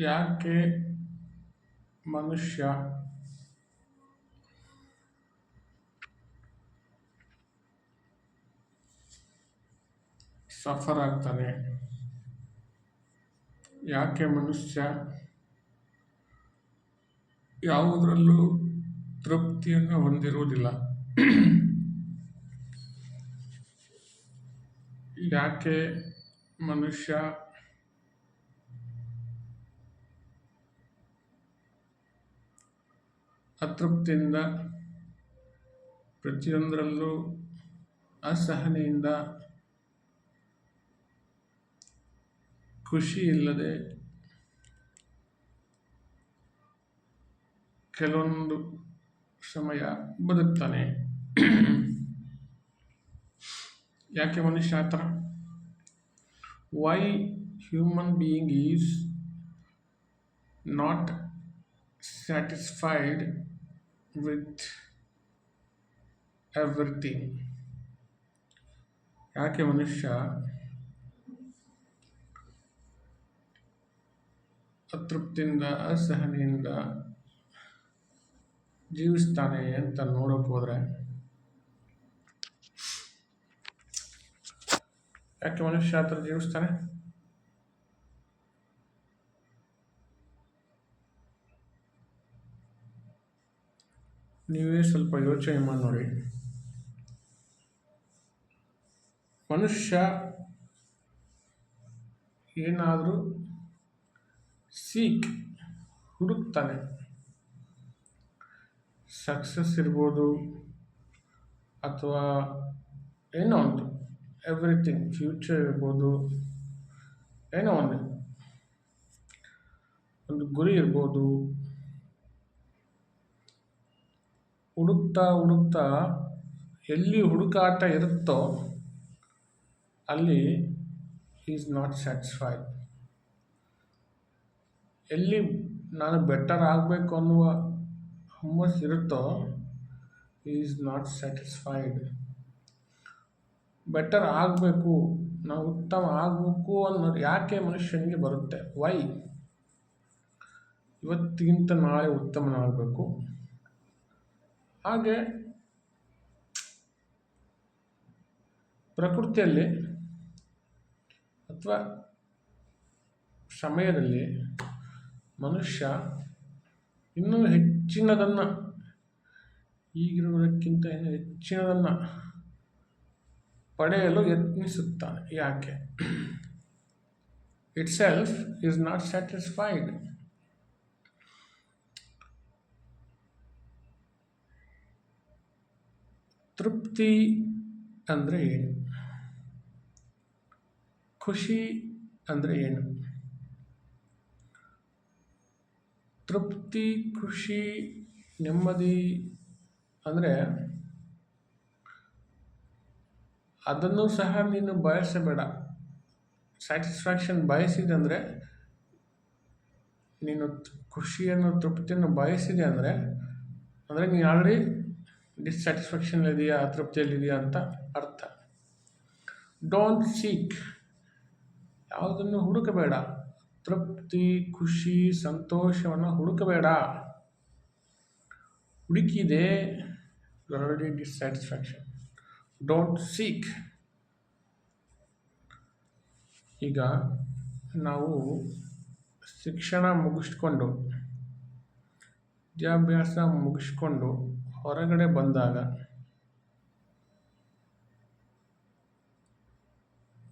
ಯಾಕೆ ಮನುಷ್ಯ? ಸಫರ್ ಆಗ್ತಾನೆ. ಯಾಕೆ ಮನುಷ್ಯ? ಯಾವುದರಲ್ಲೂ ತೃಪ್ತಿಯನ್ನು ಹೊಂದಿರುವುದಿಲ್ಲ. ಯಾಕೆ ಮನುಷ್ಯ ಅತೃಪ್ತಿಯಿಂದ ಪ್ರತಿಯೊಂದರಲ್ಲೂ ಅಸಹನೆಯಿಂದ ಖುಷಿ ಇಲ್ಲದೆ ಕೆಲವೊಂದು ಸಮಯ ಬದುಕ್ತಾನೆ. ಯಾಕೆ ಮನುಷ್ಯ ಆ ಥರ why human being is not satisfied with everything ಯಾಕೆ ಮನುಷ್ಯ ಅತೃಪ್ತಿಯಿಂದ, ಅಸಹನೆಯಿಂದ ಜೀವಿಸ್ತಾನೆ ಅಂತ ನೋಡೋಕೆ ಹೋದರೆ? ಯಾಕೆ ಮನುಷ್ಯ ಆ ಥರ ಜೀವಿಸ್ತಾನೆ? ನೀವೇ ಸ್ವಲ್ಪ ಯೋಚನೆ ಮಾಡಿ ನೋಡಿ. ಮನುಷ್ಯ ಏನಾದರೂ ಸೀಕ್ ಹುಡುಕ್ತಾನೆ. ಸಕ್ಸಸ್ ಇರ್ಬೋದು ಅಥವಾ ಏನೋ ಒಂದು, ಎವ್ರಿಥಿಂಗ್, ಫ್ಯೂಚರ್ ಇರ್ಬೋದು, ಏನೋ ಒಂದು. ಒಂದು ಗುರಿ ಇರ್ಬೋದು ಹುಡುಕ್ತಾ ಹುಡುಕ್ತಾ ಎಲ್ಲಿ ಹುಡುಕಾಟ ಇರುತ್ತೋ ಅಲ್ಲಿ ಈಸ್ ನಾಟ್ ಸ್ಯಾಟಿಸ್ಫೈಡ್ ಎಲ್ಲಿ ನಾನು ಬೆಟರ್ ಆಗಬೇಕು ಅನ್ನುವ ಹುಮ್ಮಸ್ ಇರುತ್ತೋ ಈಸ್ ನಾಟ್ ಸ್ಯಾಟಿಸ್ಫೈಡ್ ಬೆಟರ್ ಆಗಬೇಕು, ನಾವು ಉತ್ತಮ ಆಗಬೇಕು ಅನ್ನೋದು ಯಾಕೆ ಮನುಷ್ಯನಿಗೆ ಬರುತ್ತೆ? ವೈ ಇವತ್ತಿಗಿಂತ ನಾಳೆ ಉತ್ತಮನಾಗಬೇಕು. ಹಾಗೆ ಪ್ರಕೃತಿಯಲ್ಲಿ ಅಥವಾ ಸಮಯದಲ್ಲಿ ಮನುಷ್ಯ ಇನ್ನೂ ಹೆಚ್ಚಿನದನ್ನು ಈಗಿರುವುದಕ್ಕಿಂತ ಇನ್ನೂ ಹೆಚ್ಚಿನದನ್ನು ಪಡೆಯಲು ಯತ್ನಿಸುತ್ತಾನೆ. ಯಾಕೆ? ಇಟ್ಸೆಲ್ಫ್ ಈಸ್ ನಾಟ್ ಸ್ಯಾಟಿಸ್ಫೈಡ್ ತೃಪ್ತಿ ಅಂದರೆ ಏನು? ಖುಷಿ ಅಂದರೆ ಏನು? ತೃಪ್ತಿ, ಖುಷಿ, ನೆಮ್ಮದಿ ಅಂದರೆ ಅದನ್ನು ಸಹ ನೀನು ಬಯಸಬೇಡ. ಸ್ಯಾಟಿಸ್ಫ್ಯಾಕ್ಷನ್ ಬಯಸಿದೆ ನೀನು ಖುಷಿಯನ್ನು, ತೃಪ್ತಿಯನ್ನು ಬಯಸಿದೆ ಅಂದರೆ ಅಂದರೆ ನೀನು ಆಲ್ರೆಡಿ ಡಿಸ್ಸ್ಯಾಟಿಸ್ಫ್ಯಾಕ್ಷನ್ ಇದೆಯಾ ಅತೃಪ್ತಿಯಲ್ಲಿದೆಯಾ ಅಂತ ಅರ್ಥ. ಡೋಂಟ್ ಸೀಕ್ ಯಾವುದನ್ನು ಹುಡುಕಬೇಡ. ತೃಪ್ತಿ, ಖುಷಿ, ಸಂತೋಷವನ್ನು ಹುಡುಕಬೇಡ. ಹುಡುಕಿದೆ ಆಲ್ರೆಡಿ ಡಿಸ್ಸ್ಯಾಟಿಸ್ಫ್ಯಾಕ್ಷನ್ ಡೋಂಟ್ ಸೀಕ್ ಈಗ ನಾವು ಶಿಕ್ಷಣ ಮುಗಿಸ್ಕೊಂಡು, ವಿದ್ಯಾಭ್ಯಾಸ ಮುಗಿಸ್ಕೊಂಡು ಹೊರಗಡೆ ಬಂದಾಗ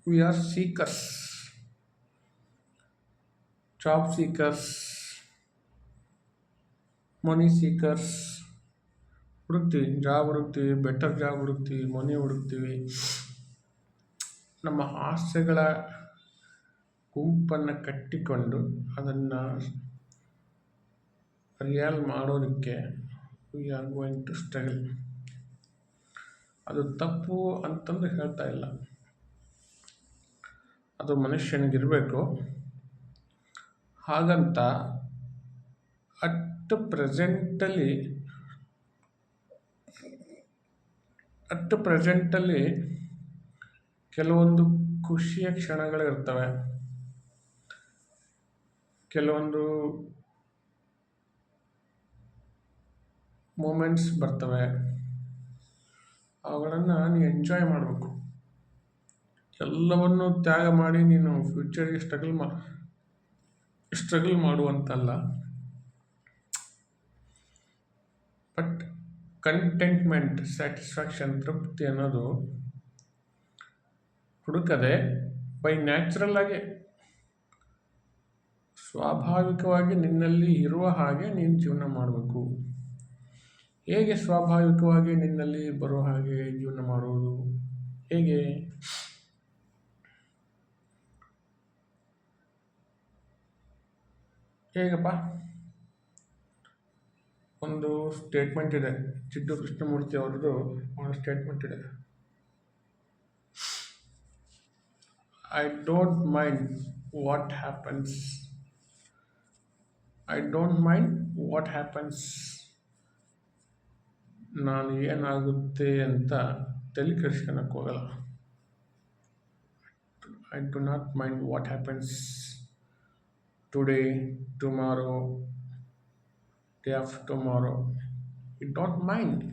we are seekers job seekers money seekers ಹುಡುಕ್ತೀವಿ job ಹುಡುಕ್ತೀವಿ ಬೆಟರ್ ಜಾಬ್ ಹುಡುಕ್ತೀವಿ ಮನಿ ಹುಡುಕ್ತೀವಿ. ನಮ್ಮ ಆಸೆಗಳ ಗುಂಪನ್ನು ಕಟ್ಟಿಕೊಂಡು ಅದನ್ನು ರಿಯಲ್ ಮಾಡೋದಕ್ಕೆ we are going to struggle ಅದು ತಪ್ಪು ಅಂತಂದು ಹೇಳ್ತಾ ಇಲ್ಲ. ಅದು ಮನುಷ್ಯನಿಗಿರಬೇಕು. ಹಾಗಂತ ಅಟ್ ಪ್ರೆಸೆಂಟಲ್ಲಿ ಅಟ್ ಪ್ರೆಸೆಂಟಲ್ಲಿ ಕೆಲವೊಂದು ಖುಷಿಯ ಕ್ಷಣಗಳಿರ್ತವೆ ಕೆಲವೊಂದು ಮೂಮೆಂಟ್ಸ್ ಬರ್ತವೆ. ಅವುಗಳನ್ನು ನೀನು ಎಂಜಾಯ್ ಮಾಡಬೇಕು. ಎಲ್ಲವನ್ನು ತ್ಯಾಗ ಮಾಡಿ ನೀನು ಫ್ಯೂಚರ್ಗೆ ಸ್ಟ್ರಗಲ್ ಮಾ ಸ್ಟ್ರಗಲ್ ಮಾಡುವಂತಲ್ಲ. ಬಟ್ ಕಂಟೆಂಟ್ಮೆಂಟ್ ಸ್ಯಾಟಿಸ್ಫ್ಯಾಕ್ಷನ್ ತೃಪ್ತಿ ಅನ್ನೋದು ಹುಡುಕದೆ ಬೈ ನ್ಯಾಚುರಲ್ ಆಗಿ, ಸ್ವಾಭಾವಿಕವಾಗಿ ನಿನ್ನಲ್ಲಿ ಇರುವ ಹಾಗೆ ನೀನು ಜೀವನ ಮಾಡಬೇಕು. ಹೇಗೆ ಸ್ವಾಭಾವಿಕವಾಗಿ ನಿನ್ನಲ್ಲಿ ಬರೋ ಹಾಗೆ ಜೀವನ ಮಾಡುವುದು? ಹೇಗೆ? ಹೇಗಪ್ಪ? ಒಂದು ಸ್ಟೇಟ್ಮೆಂಟ್ ಇದೆ. ಚಿಡ್ಡು ಕೃಷ್ಣಮೂರ್ತಿ ಅವ್ರದ್ದು ಒಂದು ಸ್ಟೇಟ್ಮೆಂಟ್ ಇದೆ. I don't mind what happens I don't mind what happens ನಾನು ಏನಾಗುತ್ತೆ ಅಂತ ತಲೆ ಕೆಡಿಸ್ಕೊಳಕ್ಕೆ ಹೋಗಲ್ಲ. I do not mind what happens today tomorrow day of tomorrow it don't mind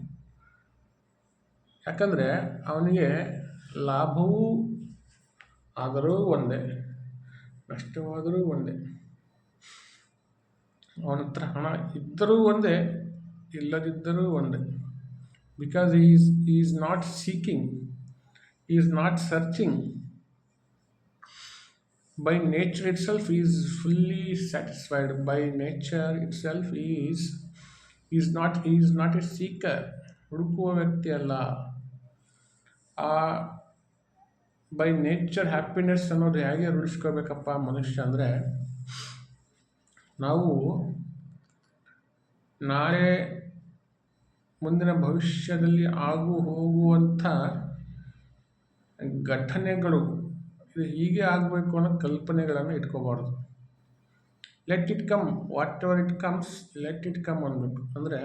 ಯಾಕಂದರೆ ಅವನಿಗೆ ಲಾಭವೂ ಆದರೂ ಒಂದೇ, ನಷ್ಟವಾದರೂ ಒಂದೇ. ಅವನ ಹತ್ರ ಹಣ ಇದ್ದರೂ ಒಂದೇ, ಇಲ್ಲದಿದ್ದರೂ ಒಂದೇ. Because is is not seeking is not searching by nature itself is fully satisfied. By nature itself is is not is not a seeker. ಹುಡುಕುವ ವ್ಯಕ್ತಿ ಅಲ್ಲ ಆ ಬೈ ನೇಚರ್ ಹ್ಯಾಪಿನೆಸ್ ಅನ್ನೋದು ಹೇಗೆ ರೂಢಿಸ್ಕೋಬೇಕಪ್ಪ ಮನುಷ್ಯ ಅಂದರೆ, ನಾವು ನಾಳೆ ಮುಂದಿನ ಭವಿಷ್ಯದಲ್ಲಿ ಆಗು ಹೋಗುವಂಥ ಘಟನೆಗಳು, ಇದು ಹೀಗೆ ಆಗಬೇಕು ಅನ್ನೋ ಕಲ್ಪನೆಗಳನ್ನು ಇಟ್ಕೋಬಾರ್ದು. Let it come whatever it comes let it come ಅನ್ಬೇಕು ಅಂದರೆ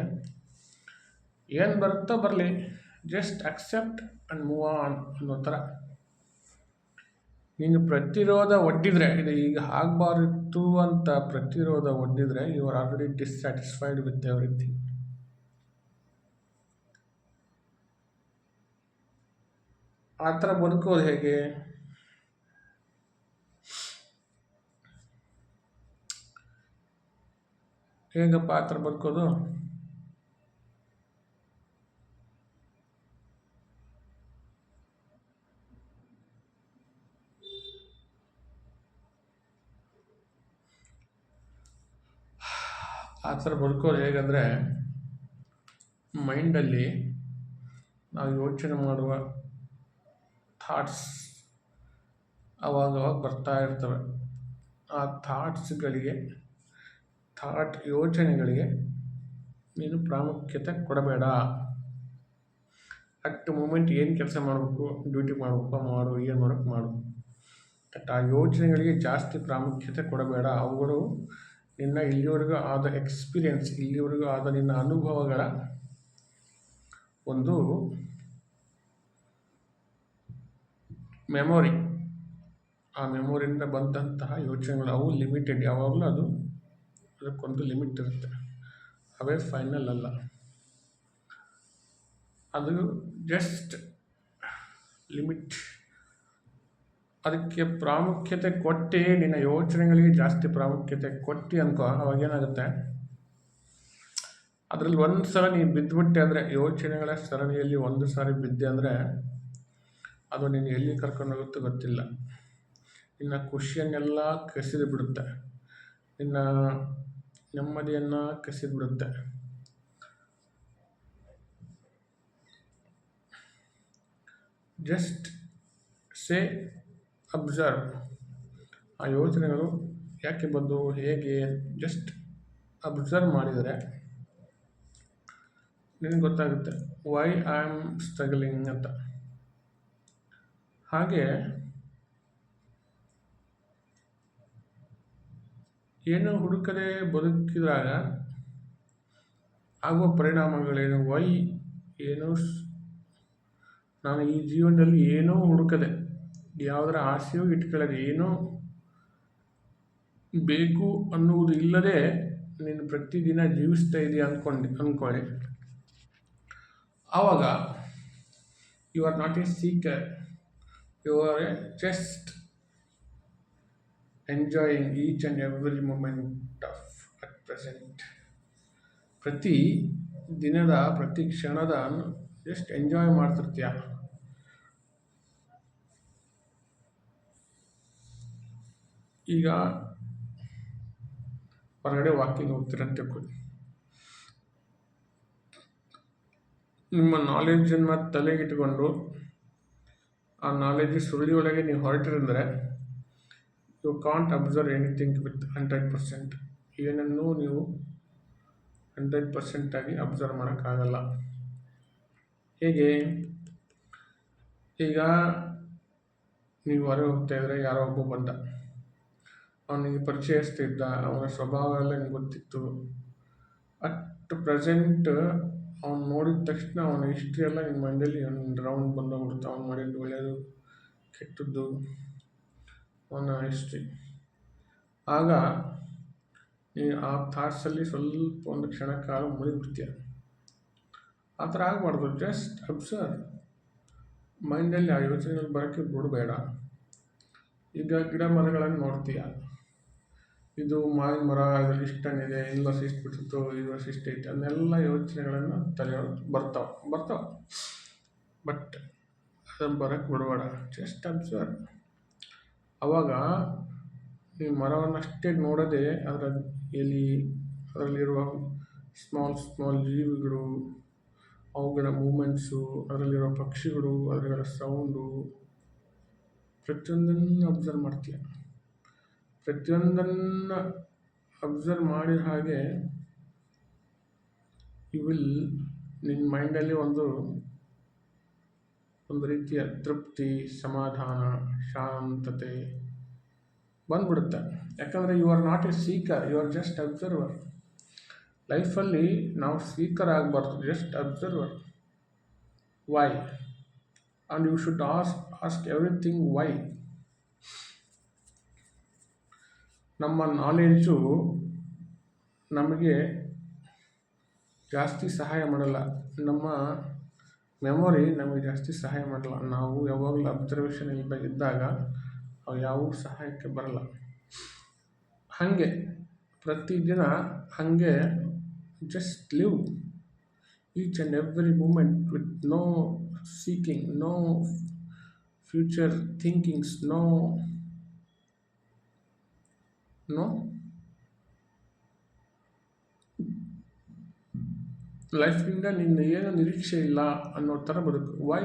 ಏನು ಬರುತ್ತೋ ಬರಲಿ just accept and move on ಅನ್ನೋ ಥರ. ನೀನು ಪ್ರತಿರೋಧ ಒಡ್ಡಿದರೆ, ಇದು ಈಗ ಆಗಬಾರ್ದು ಅಂತ ಪ್ರತಿರೋಧ ಒಡ್ಡಿದರೆ you are already dissatisfied with everything ಆ ಥರ ಬದುಕೋದು ಹೇಗೆ? ಹೇಗಪ್ಪ ಆ ಥರ ಬದುಕೋದು ಆ ಥರ ಬದುಕೋದು ಹೇಗಂದರೆ ಮೈಂಡಲ್ಲಿ ನಾವು ಯೋಚನೆ ಮಾಡುವ ಥಾಟ್ಸ್ ಅವಾಗ ಬರ್ತಾ ಇರ್ತವೆ. ಆ ಥಾಟ್ಸ್ಗಳಿಗೆ ಥಾಟ್ ಯೋಚನೆಗಳಿಗೆ ನೀನು ಪ್ರಾಮುಖ್ಯತೆ ಕೊಡಬೇಡ. ಅಟ್ ಮೂಮೆಂಟ್ ಏನು ಕೆಲಸ ಮಾಡಬೇಕು ಡ್ಯೂಟಿ ಮಾಡಬೇಕು ಮಾಡು, ಏನು ಮಾಡೋಕ್ಕೆ ಮಾಡು. ಬಟ್ ಆ ಯೋಚನೆಗಳಿಗೆ ಜಾಸ್ತಿ ಪ್ರಾಮುಖ್ಯತೆ ಕೊಡಬೇಡ. ಅವುಗಳು ನಿನ್ನ ಇಲ್ಲಿವರೆಗೂ ಆದ ಎಕ್ಸ್ಪೀರಿಯನ್ಸ್ ಇಲ್ಲಿವರೆಗೂ ಆದ ನಿನ್ನ ಅನುಭವಗಳ ಒಂದು ಮೆಮೊರಿ ಆ ಮೆಮೊರಿಯಿಂದ ಬಂದಂತಹ ಯೋಚನೆಗಳು, ಅವು ಲಿಮಿಟೆಡ್ ಯಾವಾಗಲೂ ಅದು ಅದಕ್ಕೊಂದು ಲಿಮಿಟ್ ಇರುತ್ತೆ. ಅವೇ ಫೈನಲ್ ಅಲ್ಲ. ಅದು ಜಸ್ಟ್ ಲಿಮಿಟ್ ಅದಕ್ಕೆ ಪ್ರಾಮುಖ್ಯತೆ ಕೊಟ್ಟು ನಿನ್ನ ಯೋಚನೆಗಳಿಗೆ ಜಾಸ್ತಿ ಪ್ರಾಮುಖ್ಯತೆ ಕೊಟ್ಟು ಅನ್ಕೋ ಅವಾಗೇನಾಗುತ್ತೆ ಅದರಲ್ಲಿ ಒಂದು ಸಲ ನೀನು ಬಿದ್ದುಬಿಟ್ಟೆ ಅಂದರೆ ಯೋಚನೆಗಳ ಸರಣಿಯಲ್ಲಿ ಒಂದು ಸಾರಿ ಬಿದ್ದೆ ಅಂದರೆ ಅದು ನೀನು ಎಲ್ಲಿ ಕರ್ಕೊಂಡು ಹೋಗುತ್ತೆ ಗೊತ್ತಿಲ್ಲ. ನಿನ್ನ ಖುಷಿಯನ್ನೆಲ್ಲ ಕಸಿದು ಬಿಡುತ್ತೆ. ನಿನ್ನ ನೆಮ್ಮದಿಯನ್ನು ಕಸಿದು ಬಿಡುತ್ತೆ. ಜಸ್ಟ್ ಸೇ ಅಬ್ಸರ್ವ್ ಆ ಯೋಚನೆಗಳು ಯಾಕೆ ಬಂದು, ಹೇಗೆ? ಜಸ್ಟ್ ಅಬ್ಸರ್ವ್ ಮಾಡಿದರೆ ನಿನಗೆ ಗೊತ್ತಾಗುತ್ತೆ ವೈ ಐ ಆಮ್ ಸ್ಟ್ರಗಲಿಂಗ್ ಅಂತ. ಹಾಗೆ ಏನು ಹುಡುಕದೆ ಬದುಕಿದಾಗ ಆಗುವ ಪರಿಣಾಮಗಳೇನು? ವೈ ಏನು? ನಾನು ಈ ಜೀವನದಲ್ಲಿ ಏನೋ ಹುಡುಕದೆ ಯಾವುದರ ಆಸೆಯೂ ಇಟ್ಕೊಳ್ಳದೆ ಏನೋ ಬೇಕು ಅನ್ನುವುದು ಇಲ್ಲದೆ ನೀನು ಪ್ರತಿದಿನ ಜೀವಿಸ್ತಾ ಇದೆಯಾ ಅಂದ್ಕೊಂಡು ಅಂದ್ಕೊಳ್ಳಿ ಆವಾಗ you are not a seeker you are just enjoying each and every moment of at present ಪ್ರತಿ ದಿನದ, ಪ್ರತಿ ಕ್ಷಣದ ಜಸ್ಟ್ ಎಂಜಾಯ್ ಮಾಡ್ತಿರ್ತೀಯ. ಈಗ ಹೊರಗಡೆ ವಾಕಿಂಗ್ ಹೋಗ್ತೀರಂತ ತಿಳ್ಕೊಳ್ಳಿ ನಿಮ್ಮ ನಾಲೆಡ್ಜನ್ನು ತಲೆಗಿಟ್ಕೊಂಡು ಆ ನಾಲೆಜ್ ಸುರುಳಿ ಒಳಗೆ ನೀವು ಹೊರಟಿರಂದರೆ you can't observe anything with hundred percent ಏನನ್ನೂ ನೀವು ಹಂಡ್ರೆಡ್ ಪರ್ಸೆಂಟಾಗಿ ಅಬ್ಸರ್ವ್ ಮಾಡೋಕ್ಕಾಗಲ್ಲ. ಹೇಗೆ? ಈಗ ನೀವು ಹೊರಗೆ ಹೋಗ್ತಾ ಇದ್ರೆ ಯಾರೋ ಒಬ್ಬ ಬಂದ. ಅವನಿಗೆ ಪರಿಚಯಿಸ್ತಿದ್ದ ಅವನ ಸ್ವಭಾವ ಎಲ್ಲ ನಿಮ್ಗೆ ಗೊತ್ತಿತ್ತು. ಅಟ್ ಪ್ರೆಸೆಂಟ್ ಅವ್ನು ನೋಡಿದ ತಕ್ಷಣ ಅವನ ಹಿಸ್ಟ್ರಿ ಎಲ್ಲ ನಿಮ್ಮ ಮೈಂಡಲ್ಲಿ ಒಂದು ರೌಂಡ್ ಬಂದೋಗ್ಬಿಡುತ್ತೆ. ಅವ್ನು ಮಾಡಿದ್ದು ಒಳ್ಳೆಯದು ಕೆಟ್ಟದ್ದು, ಅವನ ಹಿಸ್ಟ್ರಿ ಆಗ ನೀ ಆ ಥಾಟ್ಸಲ್ಲಿ ಸ್ವಲ್ಪ ಒಂದು ಕ್ಷಣ ಕಾಲ ಮುಳುಗಿಬಿಡ್ತೀಯ. ಆ ಥರ ಆಗಬಾರ್ದು. ಜಸ್ಟ್ ಅಬ್ಸರ್ವ್ ಮೈಂಡಲ್ಲಿ ಆ ಯೋಚನೆಗಳು ಬರೋಕ್ಕೆ ಬಿಡಬೇಡ. ಈಗ ಗಿಡ ಮರಗಳನ್ನು ನೋಡ್ತೀಯ. ಇದು ಮಾವಿನ ಮರ ಅದ್ರಲ್ಲಿ ಇಷ್ಟನಿದೆ ಇಲ್ಲ ವರ್ಷ ಇಷ್ಟು ಬಿಟ್ಟಿತ್ತು ಈ ವರ್ಷ ಇಷ್ಟು ಐತೆ ಅದನ್ನೆಲ್ಲ ಯೋಚನೆಗಳನ್ನು ತಲೆ ಬರ್ತಾವೆ ಬರ್ತಾವೆ. ಬಟ್ ಅದನ್ನು ಬರೋಕ್ಕೆ ಬಿಡಬೇಡ. ಜಸ್ಟ್ ಅಬ್ಸರ್ವ್ ಆವಾಗ ಈ ಮರವನ್ನು ಅಷ್ಟೇ ನೋಡದೆ ಅದರ ಎಲೆ, ಅದರಲ್ಲಿರುವ ಸ್ಮಾಲ್ ಸ್ಮಾಲ್ ಜೀವಿಗಳು, ಅವುಗಳ ಮೂಮೆಂಟ್ಸು ಅದರಲ್ಲಿರೋ ಪಕ್ಷಿಗಳು ಅದರ ಸೌಂಡು ಪ್ರತಿಯೊಂದನ್ನು ಅಬ್ಸರ್ವ್ ಮಾಡ್ತೀಯ. ಪ್ರತಿಯೊಂದನ್ನು ಅಬ್ಸರ್ವ್ ಮಾಡಿದ ಹಾಗೆ ಯು ವಿಲ್ ನಿನ್ನ ಮೈಂಡಲ್ಲಿ ಒಂದು ಒಂದು ರೀತಿಯ ತೃಪ್ತಿ, ಸಮಾಧಾನ, ಶಾಂತತೆ ಬಂದ್ಬಿಡುತ್ತೆ. ಯಾಕಂದರೆ you are not a seeker you are just observer ಲೈಫಲ್ಲಿ ನಾವು ಸೀಕರ್ ಆಗಬಾರ್ದು just observer why and you should ask ask everything why ನಮ್ಮ ನಾಲೆಡ್ಜು ನಮಗೆ ಜಾಸ್ತಿ ಸಹಾಯ ಮಾಡಲ್ಲ. ನಮ್ಮ ಮೆಮೊರಿ ನಮಗೆ ಜಾಸ್ತಿ ಸಹಾಯ ಮಾಡಲ್ಲ. ನಾವು ಯಾವಾಗಲೂ ಅಬ್ಸರ್ವೇಷನ್ ಇದ್ದಾಗ ಅವು ಯಾವ ಸಹಾಯಕ್ಕೆ ಬರಲ್ಲ. ಹಾಗೆ ಪ್ರತಿದಿನ ಹಾಗೆ just live each and every moment with no seeking no future thinkings no no ಲೈಫಿಂದ ನಿನ್ನ ಏನು ನಿರೀಕ್ಷೆ ಇಲ್ಲ ಅನ್ನೋ ಥರ ಬದುಕು ವೈ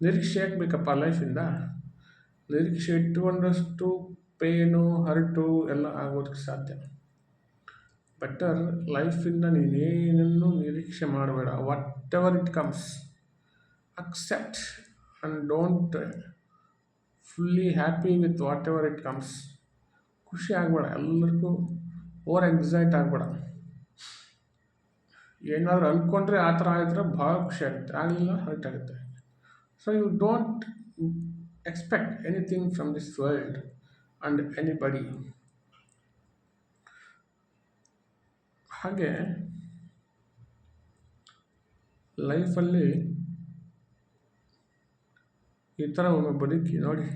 ನಿರೀಕ್ಷೆ ಯಾಕೆ ಬೇಕಪ್ಪ ಲೈಫಿಂದ ನಿರೀಕ್ಷೆ ಇಟ್ಟುಕೊಂಡಷ್ಟು ಪೇನು ಹರ್ಟು ಎಲ್ಲ ಆಗೋದಕ್ಕೆ ಸಾಧ್ಯ ಬೆಟರ್ ಲೈಫಿಂದ ನೀನೇನನ್ನು ನಿರೀಕ್ಷೆ ಮಾಡಬೇಡ whatever it comes accept and don't fully happy with whatever it comes ಖುಷಿ ಆಗಬೇಡ, ಎಲ್ಲರಿಗೂ ಓವರ್ ಎಕ್ಸೈಟ್ ಆಗಬೇಡ. ಏನಾದರೂ ಅಂದ್ಕೊಂಡ್ರೆ ಆ ಥರ ಆಗಿದ್ರೆ ಭಾಳ ಖುಷಿ ಆಗುತ್ತೆ. ಆಗಲಿಲ್ಲ ಹರ್ಟ್ ಆಗುತ್ತೆ. So you don't expect anything from this world and anybody ಹಾಗೆ ಲೈಫಲ್ಲಿ ಈ ಥರ ಒಮ್ಮೆ ಬದುಕಿ ನೋಡಿ